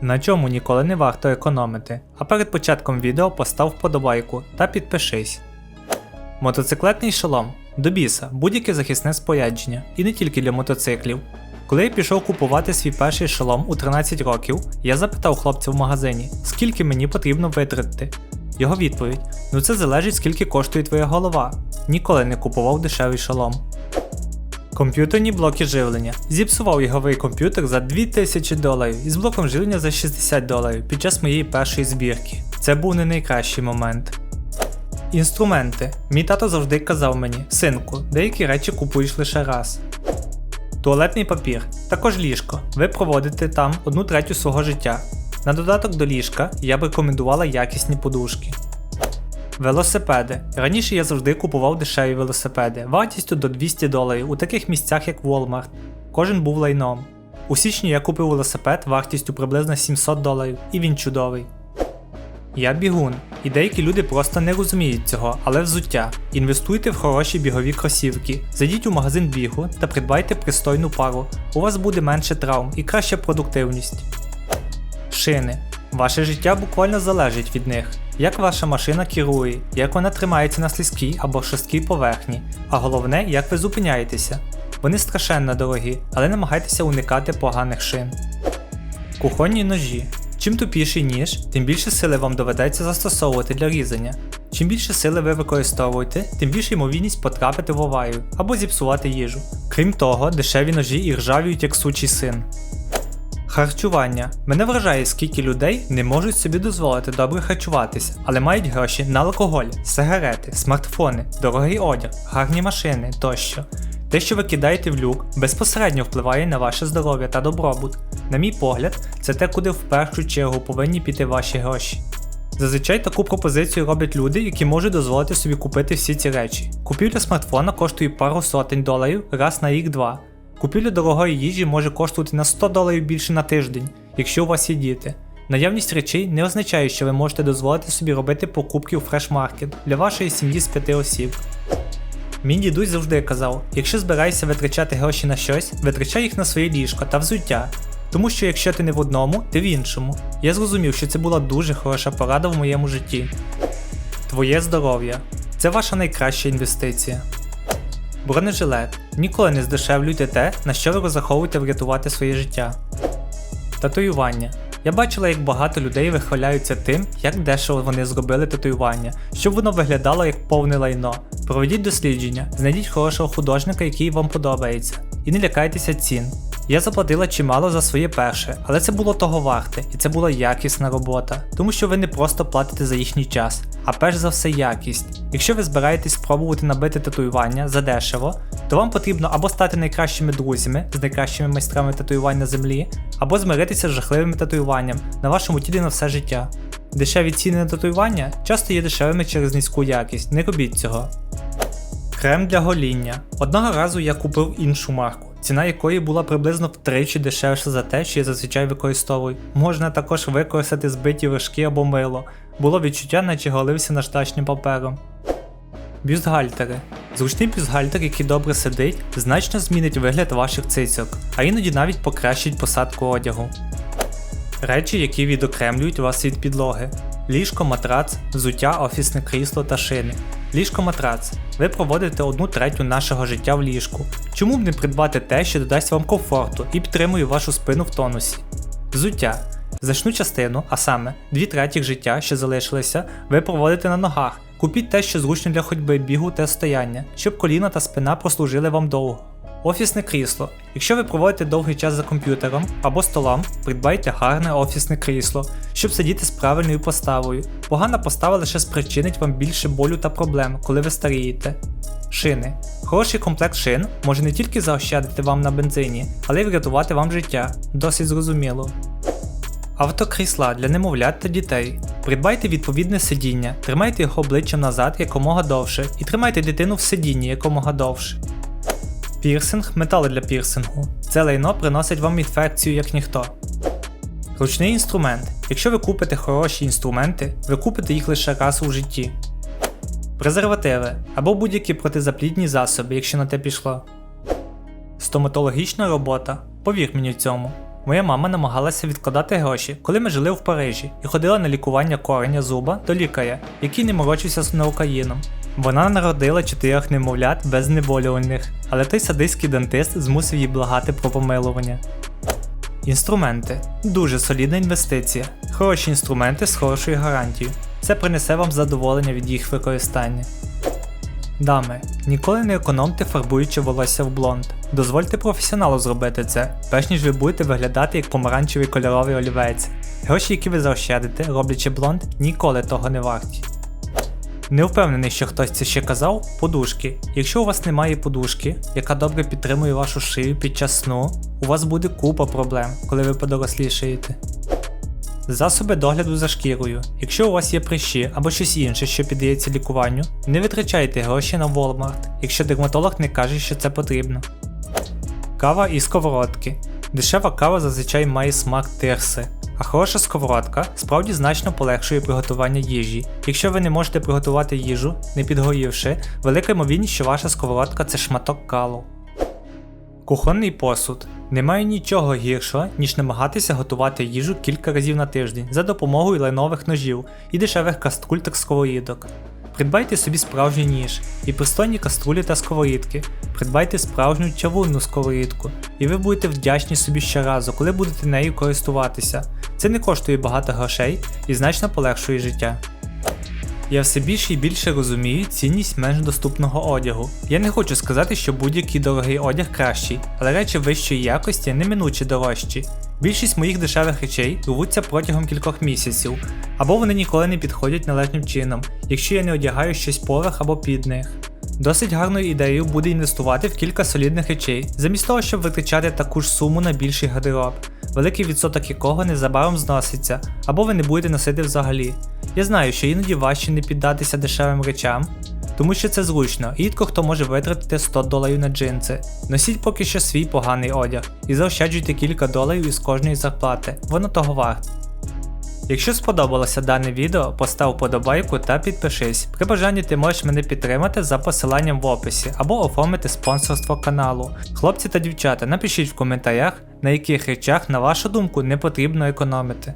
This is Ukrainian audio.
На чому ніколи не варто економити, а перед початком відео постав вподобайку та підпишись. Мотоциклетний шолом до біса будь-яке захисне спорядження, і не тільки для мотоциклів. Коли я пішов купувати свій перший шолом у 13 років, я запитав хлопця в магазині, скільки мені потрібно витратити. Його відповідь: ну це залежить скільки коштує твоя голова. Ніколи не купував дешевий шолом. Комп'ютерні блоки живлення. Зіпсував ігровий комп'ютер за 2000 доларів із блоком живлення за 60 доларів під час моєї першої збірки. Це був не найкращий момент. Інструменти. Мій тато завжди казав мені, синку, деякі речі купуєш лише раз. Туалетний папір, також ліжко. Ви проводите там одну третю свого життя. На додаток до ліжка я б рекомендувала якісні подушки. Велосипеди. Раніше я завжди купував дешеві велосипеди, вартістю до 200 доларів у таких місцях як Walmart. Кожен був лайном. У січні я купив велосипед вартістю приблизно 700 доларів, і він чудовий. Я бігун, і деякі люди просто не розуміють цього, але взуття. Інвестуйте в хороші бігові кросівки, зайдіть у магазин бігу та придбайте пристойну пару. У вас буде менше травм і краща продуктивність. Шини. Ваше життя буквально залежить від них. Як ваша машина керує, як вона тримається на слизькій або шорсткій поверхні, а головне, як ви зупиняєтеся. Вони страшенно дорогі, але намагайтеся уникати поганих шин. Кухонні ножі. Чим тупіший ніж, тим більше сили вам доведеться застосовувати для різання. Чим більше сили ви використовуєте, тим більша ймовірність потрапити в аварію або зіпсувати їжу. Крім того, дешеві ножі і ржавіють як сучий син. Харчування. Мене вражає, скільки людей не можуть собі дозволити добре харчуватися, але мають гроші на алкоголь, сигарети, смартфони, дорогий одяг, гарні машини тощо. Те, що ви кидаєте в люк, безпосередньо впливає на ваше здоров'я та добробут. На мій погляд, це те, куди в першу чергу повинні піти ваші гроші. Зазвичай таку пропозицію роблять люди, які можуть дозволити собі купити всі ці речі. Купівля смартфона коштує пару сотень доларів раз на рік-два. Купівля дорогої їжі може коштувати на 100 доларів більше на тиждень, якщо у вас є діти. Наявність речей не означає, що ви можете дозволити собі робити покупки у фреш-маркет для вашої сім'ї з п'яти осіб. Мій дідусь завжди казав: якщо збираєшся витрачати гроші на щось, витрачай їх на своє ліжко та взуття. Тому що якщо ти не в одному, ти в іншому. Я зрозумів, що це була дуже хороша порада в моєму житті. Твоє здоров'я це ваша найкраща інвестиція. Бронежилет. Ніколи не здешевлюйте те, на що ви розраховуєте врятувати своє життя. Татуювання. Я бачила, як багато людей вихваляються тим, як дешево вони зробили татуювання, щоб воно виглядало як повне лайно. Проведіть дослідження, знайдіть хорошого художника, який вам подобається, і не лякайтеся цін. Я заплатила чимало за своє перше, але це було того варте, і це була якісна робота, тому що ви не просто платите за їхній час, а перш за все якість. Якщо ви збираєтесь спробувати набити татуювання за дешево, то вам потрібно або стати найкращими друзями з найкращими майстрами татуювань на землі, або змиритися з жахливим татуюванням на вашому тілі на все життя. Дешеві ціни на татуювання часто є дешевими через низьку якість, не робіть цього. Крем для гоління. Одного разу я купив іншу марку, ціна якої була приблизно втричі дешевша за те, що я зазвичай використовую. Можна також використати збиті вершки або мило. Було відчуття, наче голився наждачним папером. Бюстгальтери. Зручний бюстгальтер, який добре сидить, значно змінить вигляд ваших цицьок, а іноді навіть покращить посадку одягу. Речі, які відокремлюють вас від підлоги. Ліжко, матрац, взуття, офісне крісло та шини. Ліжко матрац. Ви проводите одну третю нашого життя в ліжку. Чому б не придбати те, що додасть вам комфорту і підтримує вашу спину в тонусі? Взуття. Значну частину, а саме дві третіх життя, що залишилися, ви проводите на ногах. Купіть те, що зручно для ходьби, бігу та стояння, щоб коліна та спина прослужили вам довго. Офісне крісло. Якщо ви проводите довгий час за комп'ютером або столом, придбайте гарне офісне крісло, щоб сидіти з правильною поставою. Погана постава лише спричинить вам більше болю та проблем, коли ви старієте. Шини. Хороший комплект шин може не тільки заощадити вам на бензині, але й врятувати вам життя. Досить зрозуміло. Автокрісла для немовлят та дітей. Придбайте відповідне сидіння, тримайте його обличчям назад якомога довше і тримайте дитину в сидінні якомога довше. Пірсинг метали для пірсингу. Це лайно приносить вам інфекцію як ніхто. Ручний інструмент. Якщо ви купите хороші інструменти, ви купите їх лише раз у житті. Презервативи або будь-які протизаплідні засоби, якщо на те пішло. Стоматологічна робота. Повір мені в цьому. Моя мама намагалася відкладати гроші, коли ми жили в Парижі, і ходила на лікування кореня зуба до лікаря, який не морочився з наукаїном. Вона народила чотирьох немовлят без знеболювальних, але той садистський дантист змусив її благати про помилування. Інструменти дуже солідна інвестиція. Хороші інструменти з хорошою гарантією. Це принесе вам задоволення від їх використання. Дами, ніколи не економте фарбуючи волосся в блонд. Дозвольте професіоналу зробити це, перш ніж ви будете виглядати як помаранчевий кольоровий олівець. Гроші, які ви заощадите, роблячи блонд, ніколи того не варті. Не впевнений, що хтось це ще казав, подушки. Якщо у вас немає подушки, яка добре підтримує вашу шию під час сну, у вас буде купа проблем, коли ви подорослішаєте. Засоби догляду за шкірою. Якщо у вас є прищі або щось інше, що піддається лікуванню, не витрачайте гроші на Walmart, якщо дерматолог не каже, що це потрібно. Кава і сковородки. Дешева кава зазвичай має смак тирси, а хороша сковородка справді значно полегшує приготування їжі. Якщо ви не можете приготувати їжу, не підгорівши, велика ймовірність, що ваша сковородка це шматок калу. Кухонний посуд. Немає нічого гіршого, ніж намагатися готувати їжу кілька разів на тиждень за допомогою лайнових ножів і дешевих каструль та сковорідок. Придбайте собі справжній ніж і пристойні каструлі та сковорідки. Придбайте справжню чавунну сковорідку, і ви будете вдячні собі щоразу, коли будете нею користуватися. Це не коштує багато грошей і значно полегшує життя. Я все більше і більше розумію цінність менш доступного одягу. Я не хочу сказати, що будь-який дорогий одяг кращий, але речі вищої якості неминуче дорожчі. Більшість моїх дешевих речей рвуться протягом кількох місяців, або вони ніколи не підходять належним чином, якщо я не одягаю щось поверх або під них. Досить гарною ідеєю буде інвестувати в кілька солідних речей, замість того, щоб витрачати таку ж суму на більший гардероб, великий відсоток якого незабаром зноситься, або ви не будете носити взагалі. Я знаю, що іноді важче не піддатися дешевим речам, тому що це зручно, і рідко хто може витратити 100 доларів на джинси. Носіть поки що свій поганий одяг і заощаджуйте кілька доларів із кожної зарплати, воно того варте. Якщо сподобалося дане відео, постав вподобайку та підпишись. При бажанні ти можеш мене підтримати за посиланням в описі або оформити спонсорство каналу. Хлопці та дівчата, напишіть в коментарях, на яких речах, на вашу думку, не потрібно економити.